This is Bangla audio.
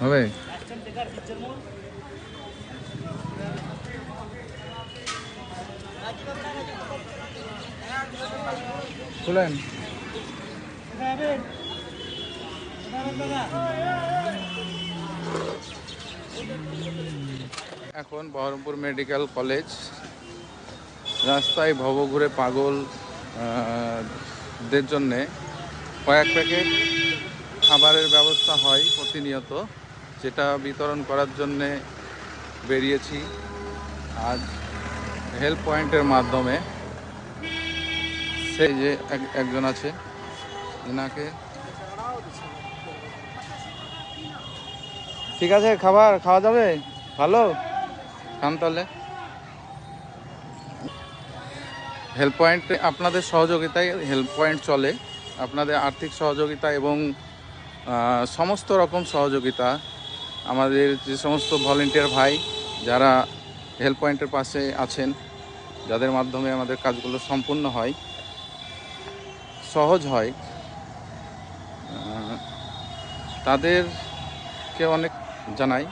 হবে খুলেন এখন বহরমপুর মেডিকেল কলেজ রাস্তায় ভবঘুরে পাগল দের জন্যে কয়েক প্যাকেট খাবারের ব্যবস্থা হয় প্রতিনিয়ত, যেটা বিতরণ করার জন্যে বেরিয়েছি। আজ হেল্প পয়েন্টের মাধ্যমে সেই যে এক- একজন আছে এনাকে ঠিক আছে, খাবার খাওয়া যাবে? ভালো? খান তাহলে। হেল্প পয়েন্ট আপনাদের সহযোগিতায় হেল্প পয়েন্ট চলে। আপনাদের আর্থিক সহযোগিতা এবং সমস্ত রকম সহযোগিতা। আমাদের যে সমস্ত ভলেন্টিয়ার ভাই যারা হেল্প পয়েন্টের পাশে আছেন, যাদের মাধ্যমে আমাদের কাজগুলো সম্পূর্ণ হয়, সহজ হয় তাদেরকে অনেক জানাই।